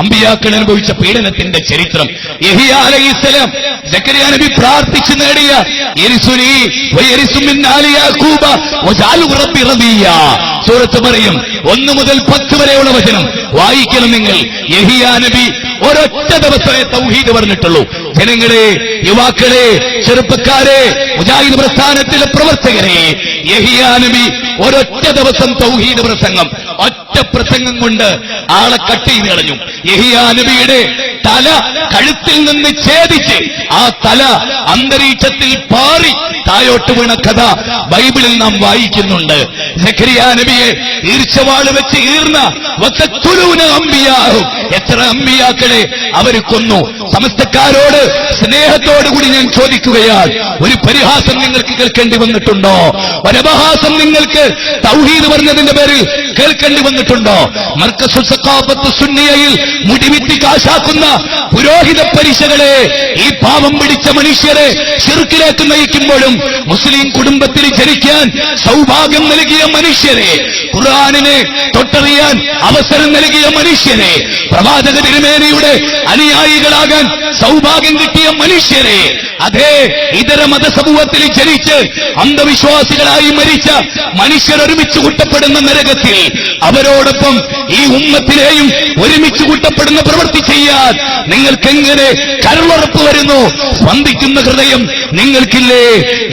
അമ്പിയാക്കൾ അനുഭവിച്ച പീഡനത്തിന്റെ ചരിത്രം. യഹിയ അലൈഹിസ്സലാം സക്കരിയ നബി പ്രാർത്ഥിച്ചു നേടിയ സൂറത്ത് പറയും ഒന്ന് മുതൽ പത്ത് വരെയുള്ള വചനം വായിക്കണം നിങ്ങൾ. യഹിയ നബി ഒരൊറ്റ ദിവസമേ തൗഹീദ് പറഞ്ഞിട്ടുള്ളൂ. ജനങ്ങളെ യുവാക്കളെ ചെറുപ്പക്കാരെ മുജാഹിദ് പ്രസ്ഥാനത്തിലെ പ്രവർത്തകരെ യഹിയ നബി ഒരൊറ്റ ദിവസം തൗഹീദ് പ്രസംഗം. ഒറ്റ പ്രസംഗം കൊണ്ട് ആളെ കട്ട് ചെയ്ത് കളഞ്ഞു. നബിയുടെ തല കഴുത്തിൽ നിന്ന് ഛേദിച്ച് ആ തല അന്തരീക്ഷത്തിൽ പാറി തായോട്ട് വീണ കഥ ബൈബിളിൽ നാം വായിക്കുന്നുണ്ട്. സക്കരിയ നബിയെ ഈർച്ചവാൾ വെച്ച് ഈർന്ന അമ്പിയാഹും എത്ര അമ്പിയാക്കളെ അവർ കൊന്നു. സമസ്തക്കാരോട് സ്നേഹത്തോടുകൂടി ഞാൻ ചോദിക്കുകയാണ്. ഒരു പരിഹാസം നിങ്ങൾക്ക് കേൾക്കേണ്ടി വന്നിട്ടുണ്ടോ? ഒരപഹാസം നിങ്ങൾക്ക് തൗഹീദ് പറഞ്ഞതിന്റെ പേരിൽ കേൾക്കേണ്ടി വന്നിട്ടുണ്ടോ? മർക്കസു സഖാഫത്ത് സുന്നിയയിൽ മുടിവിറ്റി കാശാക്കുന്ന പുരോഹിത പരിശകളെ ഈ പാപം പിടിച്ച മനുഷ്യരെ ചെറുക്കിലേക്ക് നയിക്കുമ്പോഴും മുസ്ലിം കുടുംബത്തിൽ ജനിക്കാൻ സൗഭാഗ്യം നൽകിയ മനുഷ്യരെ ഖുർആാനിനെ തൊട്ടറിയാൻ അവസരം നൽകിയ മനുഷ്യരെ പ്രവാചക തിരുമേനിയുടെ അനുയായികളാകാൻ സൗഭാഗ്യം കിട്ടിയ മനുഷ്യരെ. അതേ ഇതര മതസമൂഹത്തിൽ ജനിച്ച് അന്ധവിശ്വാസികളായി മരിച്ച മനുഷ്യർ ഒരുമിച്ച് കൂട്ടപ്പെടുന്ന നരകത്തിൽ അവരോടൊപ്പം ഈ ഉമ്മത്തിനെയും ഒരുമിച്ച് കൂട്ടപ്പെടുന്ന പ്രവൃത്തി ചെയ്യാൻ നിങ്ങൾക്കെങ്ങനെ കരുളുറപ്പ് വരുന്നു? സ്പന്ദിക്കുന്ന ഹൃദയം നിങ്ങൾക്കില്ലേ?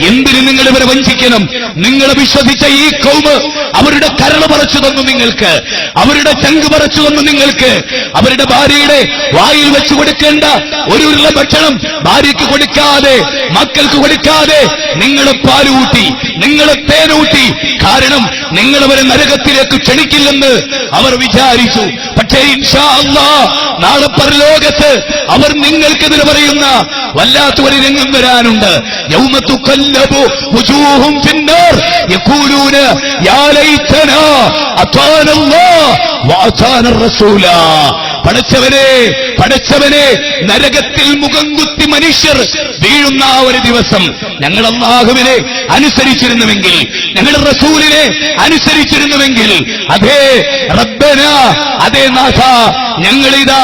എന്തിന് നിങ്ങൾ ഇവരെ വഞ്ചിക്കണം? നിങ്ങളെ വിശ്വസിച്ച ഈ കൗമ് അവരുടെ കരൾ പറച്ചു തന്നു നിങ്ങൾക്ക്. അവരുടെ ചങ്ക് പറച്ചു തന്നു നിങ്ങൾക്ക്. അവരുടെ ഭാര്യയുടെ വായിൽ വെച്ചു കൊടുക്കേണ്ട ഒരു ഉരുള ഭക്ഷണം ഭാര്യയ്ക്ക് കൊടുക്കാതെ മക്കൾക്ക് കൊടുക്കാതെ നിങ്ങൾ പാലൂട്ടി നിങ്ങൾ തേനൂട്ടി. കാരണം നിങ്ങൾ അവരെ നരകത്തിലേക്ക് ക്ഷണിക്കില്ലെന്ന് അവർ വിചാരിച്ചു. പക്ഷേ ഇൻഷാ അള്ളാ നാളെ പരലോകത്ത് അവർ നിങ്ങൾക്കെതിരെ പറയുന്ന വല്ലാത്ത ഒരു രംഗം വരാനുണ്ട്. യൗമത്തു കല്ലബു വുജൂഹും ഫിന്നാർ. യഖൂലൂന റസൂല. പടച്ചവനെ പഠിച്ചവനെ നരകത്തിൽ മുഖം കുത്തി മനുഷ്യർ വീഴുന്ന ഒരു ദിവസം ഞങ്ങൾ അള്ളാഹുവിനെ അനുസരിച്ചിരുന്നുവെങ്കിൽ ഞങ്ങൾ റസൂലിനെ അനുസരിച്ചിരുന്നുവെങ്കിൽ അതേ റബ്ബന അതേ നാഥ ഞങ്ങളിതാ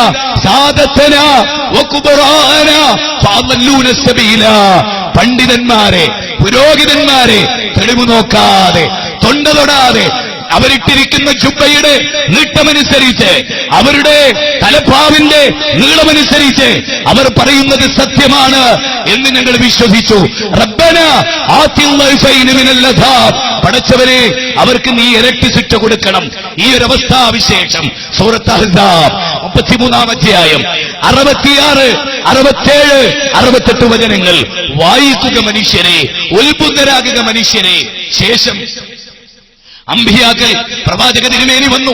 സബീല. പണ്ഡിതന്മാരെ പുരോഹിതന്മാരെ തെളിവ് നോക്കാതെ തൊണ്ട തൊടാതെ അവരിട്ടിരിക്കുന്ന ജുബയുടെ നീട്ടമനുസരിച്ച് അവരുടെ തലപ്പാവിന്റെ നീളമനുസരിച്ച് അവർ പറയുന്നത് സത്യമാണ് എന്ന് ഞങ്ങൾ വിശ്വസിച്ചു. റബ്ബന. പടച്ചവനെ അവർക്ക് നീ ഇരട്ടി ശിക്ഷ കൊടുക്കണം. ഈ ഒരു അവസ്ഥാവിശേഷം സൂറത്ത് അഹ്സാബ് മുപ്പത്തിമൂന്നാം അധ്യായം. അറുപത്തിയാറ് അറുപത്തേഴ് അറുപത്തെട്ട് വചനങ്ങൾ. വായിക്കുക മനുഷ്യരെ ഉത്ബുദ്ധരാകുക മനുഷ്യരെ. ശേഷം അമ്പിയാക്കൾ പ്രവാചക തിരുമേനി വന്നു.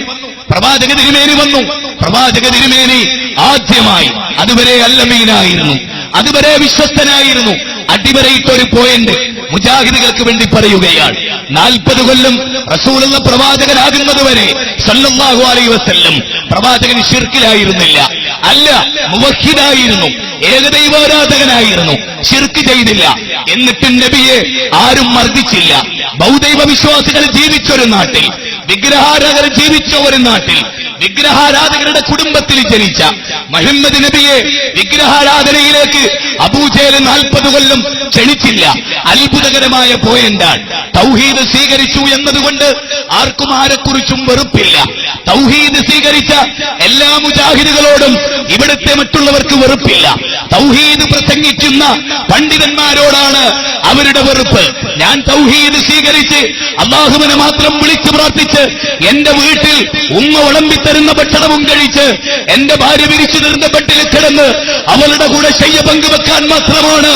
പ്രവാചക തിരുമേനി വന്നു. പ്രവാചക തിരുമേനി ആദ്യമായി അതുവരെ അല്ലമീനായിരുന്നു. അതുവരെ വിശ്വസ്തനായിരുന്നു. അടിവരയിട്ടൊരു പോയിന്റ് മുജാഹിദുകൾക്ക് വേണ്ടി പറയുകയാണ്. നാൽപ്പത് കൊല്ലം റസൂലുള്ള പ്രവാചകനാകുന്നത് വരെ സല്ലല്ലാഹു അലൈഹി വസല്ലം പ്രവാചകൻ ഷിർക്കിലായിരുന്നില്ല അല്ല മുവഹിദായിരുന്നു. ഏകദൈവാരാധകനായിരുന്നു. ഷിർക്ക് ചെയ്തില്ല. എന്നിട്ടും നബിയെ ആരും മർദ്ദിച്ചില്ല. ബൗദ്ധൈവ വിശ്വാസികൾ ജീവിച്ചൊരു നാട്ടിൽ വിഗ്രഹാരാധകർ ജീവിച്ച ഒരു നാട്ടിൽ വിഗ്രഹാരാധകരുടെ കുടുംബത്തിൽ ജനിച്ച മഹിമ്മദ് നബിയെ വിഗ്രഹാരാധനയിലേക്ക് അബൂജേൽ നാൽപ്പത് കൊല്ലം ക്ഷണിച്ചില്ല. അത്ഭുതകരമായ പോയിന്റാണ് തൗഹീദ് സ്വീകരിച്ചു എന്നതുകൊണ്ട് ആർക്കും ആരെക്കുറിച്ചും വെറുപ്പില്ല. തൗഹീദ് സ്വീകരിച്ച എല്ലാ മുജാഹിദുകളോടും ഇവിടുത്തെ മറ്റുള്ളവർക്ക് വെറുപ്പില്ല. തൗഹീദ് പ്രസംഗിക്കുന്ന പണ്ഡിതന്മാരോടാണ് അവരുടെ വെറുപ്പ്. ഞാൻ തൗഹീദ് സ്വീകരിച്ച് അള്ളാഹുവിനെ മാത്രം വിളിച്ചു പ്രാർത്ഥിച്ച് എന്റെ വീട്ടിൽ ഉമ്മ വിളമ്പിത്തരുന്ന ഭക്ഷണവും കഴിച്ച് എന്റെ ഭാര്യ വിരിച്ചു തരുന്ന ബെഡിൽ കിടന്ന് അവളുടെ കൂടെ ശയ്യ പങ്കുവെക്കാൻ മാത്രമാണ്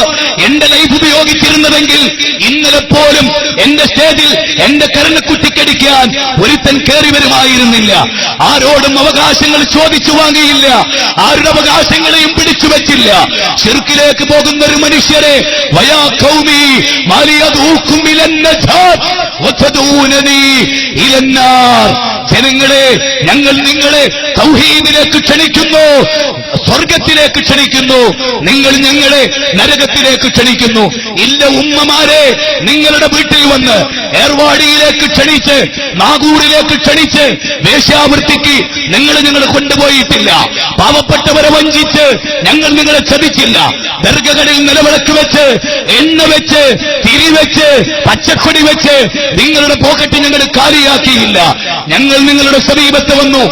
എന്റെ ലൈഫ് ഉപയോഗിച്ചിരുന്നതെങ്കിൽ ഇന്നലെ പോലും എന്റെ സ്റ്റേജിൽ എന്റെ കരണക്കുട്ടിക്കടിക്കാൻ ഒരുത്തൻ കയറി വരുമായിരുന്നില്ല. ആരോടും അവകാശങ്ങൾ ചോദിച്ചു വാങ്ങിയില്ല. ആരുടെ അവകാശങ്ങളെയും പിടിച്ചു വെച്ചില്ല. ചെറുക്കിലേക്ക് പോകുന്ന ഒരു മനുഷ്യരെ വയാ കൗമി ജനങ്ങളെ ഞങ്ങൾ നിങ്ങളെ സൗഹീദിലേക്ക് ക്ഷണിക്കുന്നു സ്വർഗത്തിലേക്ക് ക്ഷണിക്കുന്നു. നിങ്ങൾ ഞങ്ങളെ നരകത്തിലേക്ക് ക്ഷണിക്കുന്നു. ഇല്ല ഉമ്മമാരെ നിങ്ങളുടെ വീട്ടിൽ വന്ന് ഏർവാടിയിലേക്ക് ക്ഷണിച്ച് നാഗൂരിലേക്ക് ക്ഷണിച്ച് വേശ്യാവൃത്തിക്ക് നിങ്ങൾ നിങ്ങളെ കൊണ്ടുപോയിട്ടില്ല. പാവപ്പെട്ടവരെ വഞ്ചിച്ച് ഞങ്ങൾ നിങ്ങളെ ചതിച്ചില്ല. ദർഗകളിൽ നിലവിളക്ക് വെച്ച് എണ്ണ വെച്ച് തിരിവെച്ച് പച്ചക്കൊടി വെച്ച് നിങ്ങളുടെ പോക്കറ്റ് ഞങ്ങൾ കാലിയാക്കിയില്ല. ഞങ്ങൾ നിങ്ങളുടെ സമീപത്ത് വന്നു.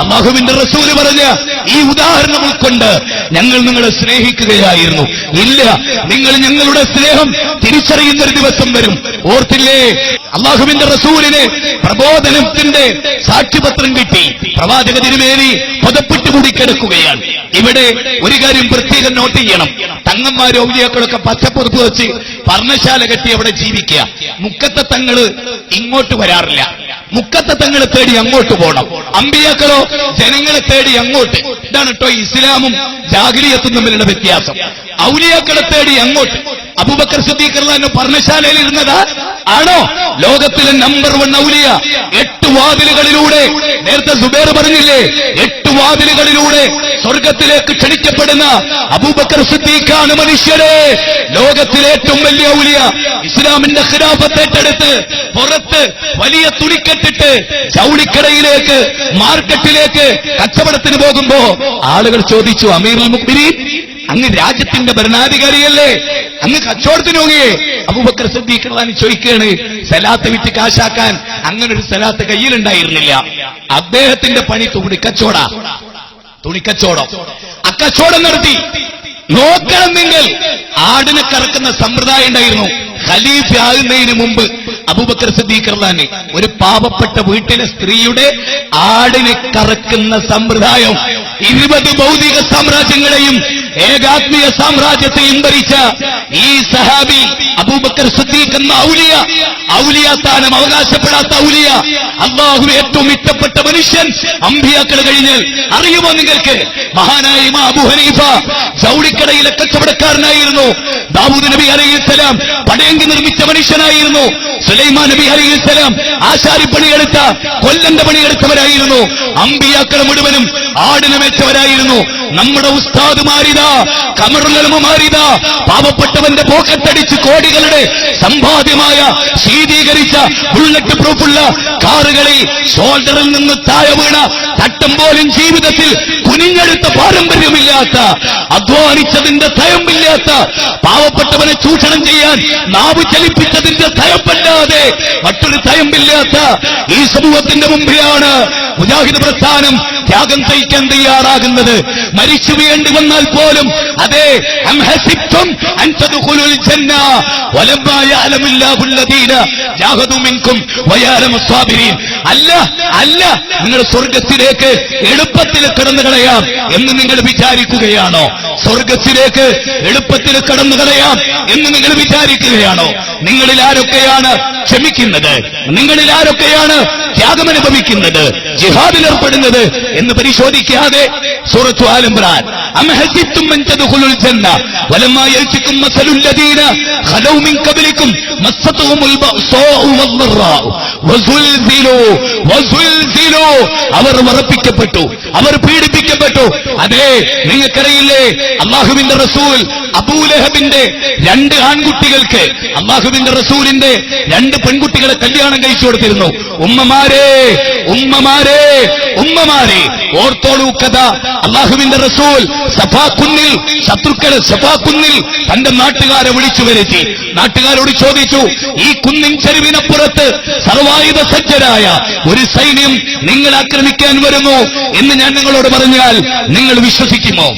അള്ളാഹുവിന്റെ റസൂൽ പറഞ്ഞ ഈ ഉദാഹരണം ഉൾക്കൊണ്ട് ഞങ്ങൾ നിങ്ങളെ സ്നേഹിക്കുകയായിരുന്നു. ഇല്ല നിങ്ങൾ ഞങ്ങളുടെ സ്നേഹം തിരിച്ചറിയുന്ന ഒരു ദിവസം വരും. ഓർത്തില്ലേ? അള്ളാഹുവിന്റെ റസൂലിന് പ്രബോധനത്തിന്റെ സാക്ഷിപത്രം കിട്ടി. പ്രവാചക തിരുമേനി പദപ്പെട്ട് കൂടി കിടക്കുകയാണ്. ഇവിടെ ഒരു കാര്യം പ്രത്യേകം നോട്ട് ചെയ്യണം. തങ്ങന്മാർ ഔലിയാക്കളൊക്കെ പച്ചപ്പുറത്ത് വെച്ച് പർണശാല കെട്ടി അവിടെ ജീവിക്കുക. മുക്കത്തെ തങ്ങൾ ഇങ്ങോട്ട് വരാറില്ല. മുക്കത്തെ തങ്ങളെ തേടി അങ്ങോട്ട് പോകണം അമ്പിയാക്കളോ ജനങ്ങളെ തേടി അങ്ങോട്ട്. ഇതാണ് കേട്ടോ ഇസ്ലാമും ജാഗരിയത്തും തമ്മിലുള്ള വ്യത്യാസം. ഔലിയാക്കളെ തേടി അങ്ങോട്ട്. അബൂബക്കർ സിദ്ദീഖ് പർണശാലയിൽ ഇരുന്നത് ആണോ? ലോകത്തിലെ നമ്പർ വൺ ഔലിയ. എട്ട് വാതിലുകളിലൂടെ. നേരത്തെ സുബേർ പറഞ്ഞില്ലേ? എട്ട് വാതിലുകളിലൂടെ സ്വർഗത്തിലേക്ക് ക്ഷണിക്കപ്പെടുന്ന അബൂബക്കർ സിദ്ദീഖാണ് മനുഷ്യരെ. ലോകത്തിലെ ഏറ്റവും വലിയ ഔലിയ. ഇസ്ലാമിന്റെ ഖിലാഫത്ത് ഏറ്റെടുത്ത് പുറത്ത് വലിയ തുണിക്കെട്ടിട്ട് ചൗളിക്കടയിലേക്ക് മാർക്കറ്റിലേക്ക് കച്ചവടത്തിന് പോകുമ്പോ ആളുകൾ ചോദിച്ചു അമീർ മുഖ്മിനീൻ അങ്ങ് രാജ്യത്തിന്റെ ഭരണാധികാരിയല്ലേ? അങ്ങ് കച്ചവടത്തിന് പോകേ അബൂബക്കർ സിദ്ദീഖ് ചോദിക്കുകയാണ് സലാത്ത് വിറ്റ് കാശാക്കാൻ അങ്ങനെ ഒരു സലാത്ത് കയ്യിലുണ്ടായിരുന്നില്ല. അദ്ദേഹത്തിന്റെ പണി തുണിക്കച്ചോട തുണിക്കച്ചോടം അക്കച്ചോടം നടത്തി. നോക്കണമെങ്കിൽ ആടിനെ കറക്കുന്ന സമ്പ്രദായം ഉണ്ടായിരുന്നു. ഖലീഫ ആകുന്നതിന് മുമ്പ് അബൂബക്കർ സിദ്ദീഖ് ഒരു പാവപ്പെട്ട വീട്ടിലെ സ്ത്രീയുടെ ആടിനെ കറക്കുന്ന സമ്പ്രദായം ഇരുപത് ഭൗതിക സാമ്രാജ്യങ്ങളെയും ഏകാത്മീയ സാമ്രാജ്യത്തെ ഇന്തരിച്ച ഈ സഹാബി അബൂബക്കർ സുദ്ദീഖ് എന്ന ഔലിയ ഔലിയ സ്ഥാനം അവകാശപ്പെടാത്ത ഔലിയ അള്ളാഹു ഏറ്റവും ഇഷ്ടപ്പെട്ട മനുഷ്യൻ അമ്പിയാക്കൾ കഴിഞ്ഞാൽ അറിയുമോ നിങ്ങൾക്ക്? മഹാനായ ഇമാം അബു ഹനീഫ ജൗളിക്കടയിലെ കച്ചവടക്കാരനായിരുന്നു. ദാവൂദ് നബി അലൈഹിസ്സലാം പടയങ്കി നിർമ്മിച്ച മനുഷ്യനായിരുന്നു. സുലൈമാൻ നബി അലൈഹിസ്സലാം ആശാരി പണിയെടുത്ത കൊല്ലന്റെ പണിയെടുത്തവരായിരുന്നു. അമ്പിയാക്കൾ മുഴുവനും ആടിനെ വെച്ചവരായിരുന്നു നമ്മുടെ ഉസ്താദുമാരിതാ കമറുലമാരിതാ പാവപ്പെട്ടവന്റെ പോക്കറ്റടിച്ച് കോടികളുടെ സമ്പാദ്യമായ ശീതീകരിച്ച ബുള്ളറ്റ് പ്രൂഫുള്ള കാറുകളിൽ ഷോൾഡറിൽ നിന്ന് താഴെ വീണ തട്ടം പോലും ജീവിതത്തിൽ കുനിഞ്ഞെടുത്ത പാരമ്പര്യമില്ലാത്ത അധ്വാനിച്ചതിന്റെ തയമ്പില്ലാത്ത പാവപ്പെട്ടവനെ ചൂഷണം ചെയ്യാൻ നാവ് ചലിപ്പിച്ചതിന്റെ തയപ്പല്ലാതെ മറ്റൊരു തയമ്പില്ലാത്ത ഈ സമൂഹത്തിന്റെ മുമ്പിലാണ് മുജാഹിദ് പ്രസ്ഥാനം ത്യാഗം സഹിക്കാൻ തയ്യാറാകുന്നത്. മരിച്ചു വീണ്ടു വന്നാൽ പോലും അതെ അല്ല അല്ല നിങ്ങൾ സ്വർഗത്തിലേക്ക് എളുപ്പത്തിൽ കടന്നു കളയാം എന്ന് നിങ്ങൾ വിചാരിക്കുകയാണോ? സ്വർഗത്തിലേക്ക് എളുപ്പത്തിൽ കടന്നു കളയാം എന്ന് നിങ്ങൾ വിചാരിക്കുകയാണോ? നിങ്ങളിൽ ആരൊക്കെയാണ് ക്ഷമിക്കുന്നത്? നിങ്ങളിൽ ആരൊക്കെയാണ് ത്യാഗമനുഭവിക്കുന്നത്? ജിഹാദിൽ ഏർപ്പെടുന്നത് എന്ന് പരിശോധിക്കാതെ സൂറത്തു تمران أم حسبتم من تدخلوا الجنة؟ ولما يأتكم مثل الذين خلوا من قبلكم مستهم البأساء والضراء. وزلزلوا وزلزلوا. അവർ മറപ്പിക്കപ്പെട്ടു അവർ പീഡിപ്പിക്കപ്പെട്ടു. അതെ നിങ്ങൾക്കറിയില്ലേ അള്ളാഹുവിന്റെ റസൂൽ അബൂലഹബിന്റെ രണ്ട് ആൺകുട്ടികൾക്ക് അള്ളാഹുവിന്റെ റസൂലിന്റെ രണ്ട് പെൺകുട്ടികളെ കല്യാണം കഴിച്ചു കൊടുത്തിരുന്നു. ഉമ്മമാരെ ഉമ്മമാരെ ഉമ്മമാരെ. ഓർത്തോളൂ കഥ അള്ളാഹുവിന്റെ റസൂൽ സഫാക്കുന്നിൽ ശത്രുക്കളെ സഫാക്കുന്നിൽ തന്റെ നാട്ടുകാരെ വിളിച്ചു വരുത്തി. നാട്ടുകാരോട് ചോദിച്ചു ഈ കുന്നിൻ ചെരുവിനപ്പുറത്ത് സർവായുധ സജ്ജരായ ഒരു സൈന്യം നിങ്ങൾ ആക്രമിക്കാൻ വരുന്നു എന്ന് ഞാൻ നിങ്ങളോട് പറഞ്ഞാൽ നിങ്ങൾ വിശ്വസിക്കുമോ?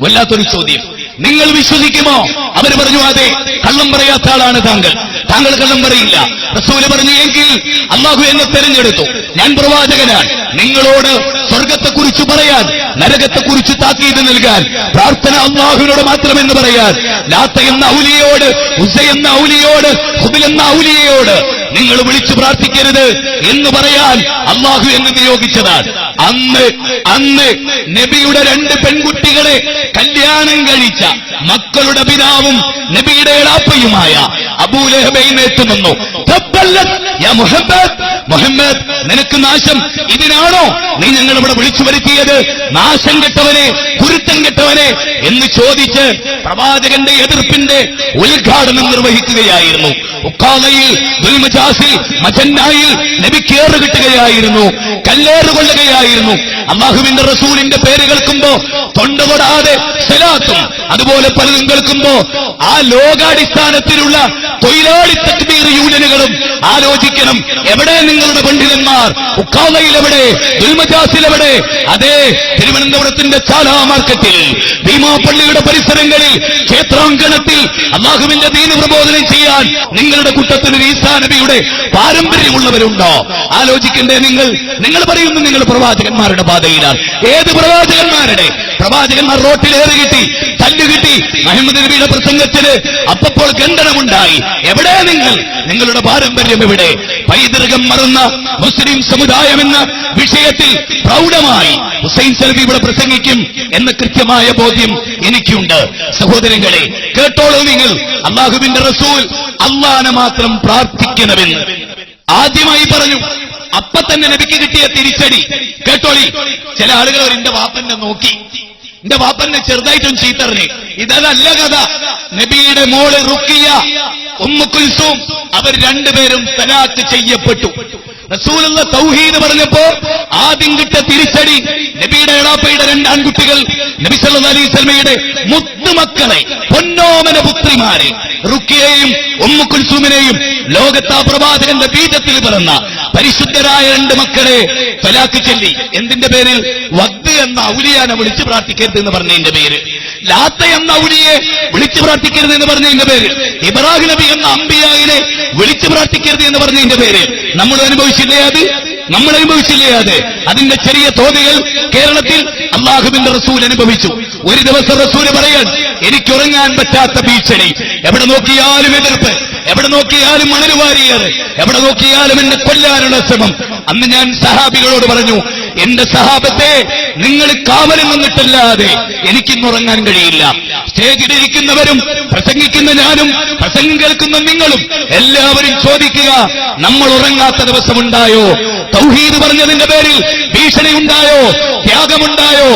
വല്ലാത്തൊരു ചോദ്യം. നിങ്ങൾ വിശ്വസിക്കുമോ? അവർ പറഞ്ഞു അതെ കള്ളം പറയാത്ത ആളാണ് താങ്കൾ. താങ്കൾ കള്ളം പറയില്ല. റസൂൽ പറഞ്ഞു എങ്കിൽ അള്ളാഹു എന്നെ തെരഞ്ഞെടുത്തു. ഞാൻ പ്രവാചകനാണ്. നിങ്ങളോട് സ്വർഗത്തെക്കുറിച്ച് പറയാൻ നരകത്തെക്കുറിച്ച് താക്കീത് നൽകാൻ പ്രാർത്ഥന അള്ളാഹുവിനോട് മാത്രമെന്ന് പറയാൻ ലാത്ത എന്ന ഔലിയോട് ഉസ എന്ന ഔലിയോട് എന്ന ഔലിയയോട് നിങ്ങൾ വിളിച്ചു പ്രാർത്ഥിക്കരുത് എന്ന് പറയാൻ അള്ളാഹു എന്ന് നിയോഗിച്ചതാണ്. അന്ന് അന്ന് നബിയുടെ രണ്ട് പെൺകുട്ടികളെ കല്യാണം കഴിച്ച മക്കളുടെ പിതാവും നബിയുടെ എളാപ്പയുമായ അബൂലഹബൈനേറ്റ് നിന്നു മുഹമ്മദ് മുഹമ്മദ് നിനക്ക് നാശം. ഇതിനാണോ നീ ഞങ്ങൾ ഇവിടെ വിളിച്ചു വരുത്തിയത്? നാശം കെട്ടവനെ കുരുത്തം കെട്ടവനെ എന്ന് ചോദിച്ച് പ്രവാചകന്റെ എതിർപ്പിന്റെ ഉദ്ഘാടനം നിർവഹിക്കുകയായിരുന്നു. ഉക്കാലയിൽ മുജാസിൽ മജന്നായിൽ ഏറ് കിട്ടുകയായിരുന്നു കല്ലേറ് കൊള്ളുകയായിരുന്നു. അള്ളാഹുവിന്റെ റസൂലിന്റെ പേര് കേൾക്കുമ്പോ തൊണ്ടതൊടാതെ സലാത്തും അതുപോലെ പലതും കേൾക്കുമ്പോ ആ ലോകാടിസ്ഥാനത്തിലുള്ള തൊഴിലാളി തക്ബീർ യൂണിയനുകളും ആലോചിക്കണം എവിടെ നിങ്ങളുടെ പണ്ഡിതന്മാർ? ഉക്കാവയിൽ എവിടെ ദുൽമജാസിൽ എവിടെ അതെ തിരുവനന്തപുരത്തിന്റെ ചാലാ മാർക്കറ്റിൽ ഭീമാപ്പള്ളിയുടെ പരിസരങ്ങളിൽ ക്ഷേത്രാങ്കണത്തിൽ അള്ളാഹുവിന്റെ ദീന പ്രബോധനം ചെയ്യാൻ നിങ്ങളുടെ കൂട്ടത്തിൽ ഈസാ നബിയുടെ പാരമ്പര്യമുള്ളവരുണ്ടോ? ആലോചിക്കണ്ടേ നിങ്ങൾ. നിങ്ങൾ പറയുന്നു നിങ്ങൾ പ്രവാചകന്മാരുടെ പാതയിലാണ്. ഏത് പ്രവാചകന്മാരുടെ? പ്രവാചകന്മാർ റോട്ടിലേറി കിട്ടി തല്ല് കിട്ടി അഹമ്മദ് നബിയുടെ പ്രസംഗത്തിന് അപ്പപ്പോൾ ഖണ്ഡനമുണ്ടായി എവിടെ നിങ്ങൾ? നിങ്ങളുടെ പാരമ്പര്യം എവിടെ? പൈതൃകം മറന്ന മുസ്ലിം സമുദായം എന്ന വിഷയത്തിൽ പ്രൗഢമായി ഹുസൈൻ സലഫി ഇവിടെ പ്രസംഗിക്കും എന്ന കൃത്യമായ ബോധ്യം എനിക്കുണ്ട്. സഹോദരങ്ങളെ കേട്ടോളൂ നിങ്ങൾ. അള്ളാഹുവിന്റെ റസൂൽ അള്ളാനെ മാത്രം പ്രാർത്ഥിക്കണമെന്ന്. ആദ്യമായി പറഞ്ഞു അപ്പൊ തന്നെ നബിക്ക് കിട്ടിയ തിരിച്ചടി. കേട്ടോളി ചില ആളുകൾ എന്റെ വാപ്പന്റെ നോക്കി. എന്റെ വാപ്പന്നെ ചെറുതായിട്ടും ചീത്തറിഞ്ഞു. ഇതല്ല കഥ. നബിയുടെ മോൾ റുക്കിയ ഉമ്മു കുൽസൂം അവർ രണ്ടുപേരും തലാക്ക് ചെയ്യപ്പെട്ടു. റസൂലുള്ള തൗഹീദ് പറഞ്ഞപ്പോ ആദ്യം കിട്ട തിരിച്ചടി നബിയുടെ എളാപ്പയുടെ രണ്ട് ആൺകുട്ടികൾ നബി സല്ലല്ലാഹു അലൈഹി സ്വലമയുടെ മുത്തുമക്കളെ പൊന്നോമന പുത്രിമാരെ റുക്കിയെയും ഉമ്മു ലോകത്താ പ്രവാചകന്റെ ബീജത്തിൽ പിറന്ന പരിശുദ്ധരായ രണ്ട് മക്കളെ തലാക്ക് ചൊല്ലി. എന്തിന്റെ പേരിൽ? വദ് എന്ന ഔലിയാനെ വിളിച്ചു പ്രാർത്ഥിക്കരുത് എന്ന് പറഞ്ഞതിന്റെ പേര്. ലാത്ത എന്ന ഔലിയെ വിളിച്ചു പ്രാർത്ഥിക്കരുത് എന്ന് പറഞ്ഞതിന്റെ പേര്. ഇബ്രാഹിം നബി എന്ന അമ്പിയായിനെ വിളിച്ചു പ്രാർത്ഥിക്കരുത് എന്ന് പറഞ്ഞതിന്റെ പേര്. നമ്മൾ അനുഭവിച്ചില്ലേ അത്? നമ്മൾ അനുഭവിച്ചില്ലേ അത്? അതിന്റെ ചെറിയ തോതികൾ കേരളത്തിൽ അള്ളാഹുബിന്റെ റസൂൽ അനുഭവിച്ചു. ഒരു ദിവസം റസൂൽ പറയാൻ എനിക്കുറങ്ങാൻ പറ്റാത്ത ഭീഷണി. എവിടെ നോക്കിയാലും എതിർപ്പ്. എവിടെ നോക്കിയാലും മണലുവാരിയർ എവിടെ നോക്കിയാലും എന്നെ കൊല്ലാനുള്ള ശ്രമം. അന്ന് ഞാൻ സഹാബികളോട് പറഞ്ഞു എന്റെ സഹാബത്തെ നിങ്ങൾ കാവലിൽ നിന്നിട്ടല്ലാതെ എനിക്കിന്നുറങ്ങാൻ കഴിയില്ല. സ്റ്റേജിലിരിക്കുന്നവരും പ്രസംഗിക്കുന്ന ഞാനും പ്രസംഗം കേൾക്കുന്ന നിങ്ങളും എല്ലാവരും ചോദിക്കുക നമ്മൾ ഉറങ്ങാത്ത ദിവസമുണ്ടായോ? തൗഹീദ് പറഞ്ഞതിന്റെ പേരിൽ ഭീഷണിയുണ്ടായോ? ത്യാഗമുണ്ടായോ?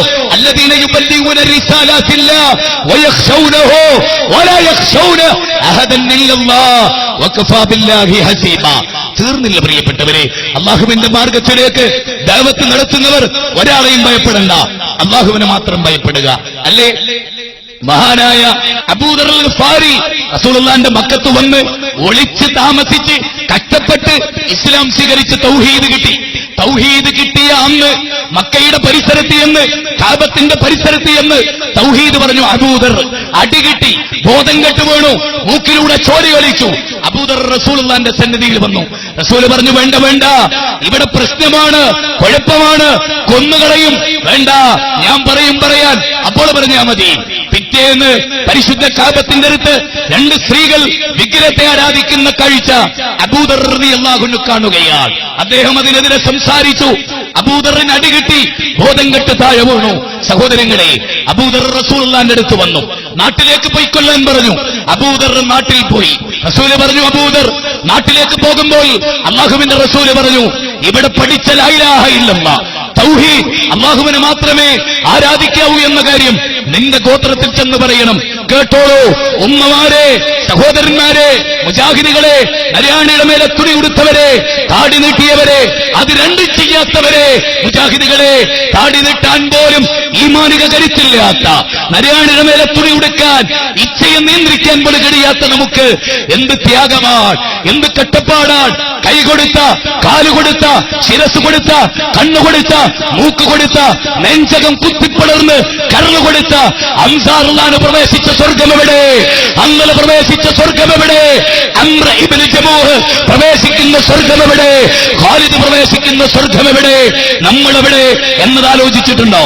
തീർന്നില്ല പ്രിയപ്പെട്ടവരെ അള്ളാഹുവിന്റെ മാർഗത്തിലേക്ക് ദൈവത്ത് നടത്തുന്നവർ ഒരാളെയും ഭയപ്പെടണ്ട അള്ളാഹുവിനെ മാത്രം ഭയപ്പെടുക. അല്ലേ? മഹാനായ അബൂദർ ഫാരി റസൂലുള്ളാന്റെ മക്കത്ത് വന്ന് ഒളിച്ച് താമസിച്ച് കഷ്ടപ്പെട്ട് ഇസ്ലാം സ്വീകരിച്ച് തൗഹീദ് കിട്ടി. തൗഹീദ് കിട്ടിയ അന്ന് മക്കയുടെ പരിസരത്ത് എന്ന് കാബത്തിന്റെ പരിസരത്ത് എന്ന് തൗഹീദ് പറഞ്ഞു. അബൂദർ അടി കിട്ടി ബോധം കെട്ട് വീണു മൂക്കിലൂടെ ചോരി കളിച്ചു അബൂദർ റസൂലുള്ളാന്റെ സന്നിധിയിൽ വന്നു. റസൂൽ പറഞ്ഞു വേണ്ട വേണ്ട. ഇവിടെ പ്രശ്നമാണ് കുഴപ്പമാണ്. കൊന്നുകളയും. വേണ്ട. ഞാൻ പറയും പറയാൻ. അപ്പോൾ പറഞ്ഞാൽ മതി. പിറ്റേന്ന് പരിശുദ്ധ കാപത്തിന്റെ അടുത്ത് രണ്ട് സ്ത്രീകൾ വിഗ്രഹത്തെ ആരാധിക്കുന്ന കാഴ്ച അബൂദർ അള്ളാഹുനു കാണുകയാണ്. അദ്ദേഹം അതിനെതിരെ സംസാരിച്ചു. അബൂദറിന് അടികിട്ടി ബോധം കെട്ട് താഴെ വീണു. സഹോദരങ്ങളെ അബൂദർ റസൂലിന്റെ അടുത്ത് വന്നു. നാട്ടിലേക്ക് പോയിക്കൊള്ളാൻ പറഞ്ഞു. അബൂദർ നാട്ടിൽ പോയി. റസൂൽ പറഞ്ഞു അബൂദർ നാട്ടിലേക്ക് പോകുമ്പോൾ അള്ളാഹുവിന്റെ റസൂൽ പറഞ്ഞു ഇവിടെ പഠിച്ച ലൈലാഹ ഇല്ലമ്മ അള്ളാഹുവിനെ മാത്രമേ ആരാധിക്കാവൂ എന്ന കാര്യം നിന്റെ ഗോത്രത്തിൽ ചെന്ന് പറയണം. കേട്ടോളൂ. ഉമ്മമാരെ സഹോദരന്മാരെ മുജാഹിദികളെ ഹരിയാണയുടെ മേലെ തുണി ഉടുത്തവരെ താടി നീട്ടിയവരെ അത് രണ്ടും ചെയ്യാത്തവരെ മുജാഹിദികളെ താടി നീട്ടാൻ പോലും ഈമാനിക കരുത്തില്ലാത്ത ഹരിയാണയുടെ മേലെ തുണി ഉടുക്കാൻ ഇച്ഛയെ നിയന്ത്രിക്കാൻ പോലും കഴിയാത്ത നമുക്ക് എന്ത് ത്യാഗമാണ് എന്ത് കട്ടപ്പാടാണ് കൈ കൊടുത്ത കാൽ കൊടുത്ത ശിരസ് കൊടുത്ത കണ്ണു കൊടുത്ത മൂക്ക് കൊടുത്ത നെഞ്ചകം കുത്തിപ്പടർന്ന് കരളു കൊടുത്ത അംസാറുള്ളാന് പ്രവേശിച്ച സ്വർഗം എവിടെ? അങ്ങനെ പ്രവേശിച്ച സ്വർഗം എവിടെ? അമ്ര ഇബിന് ജമൂഹ് പ്രവേശിക്കുന്ന സ്വർഗം എവിടെ? ഖാലിദ് പ്രവേശിക്കുന്ന സ്വർഗം എവിടെ? നമ്മളെവിടെ? എന്നത് ആലോചിച്ചിട്ടുണ്ടോ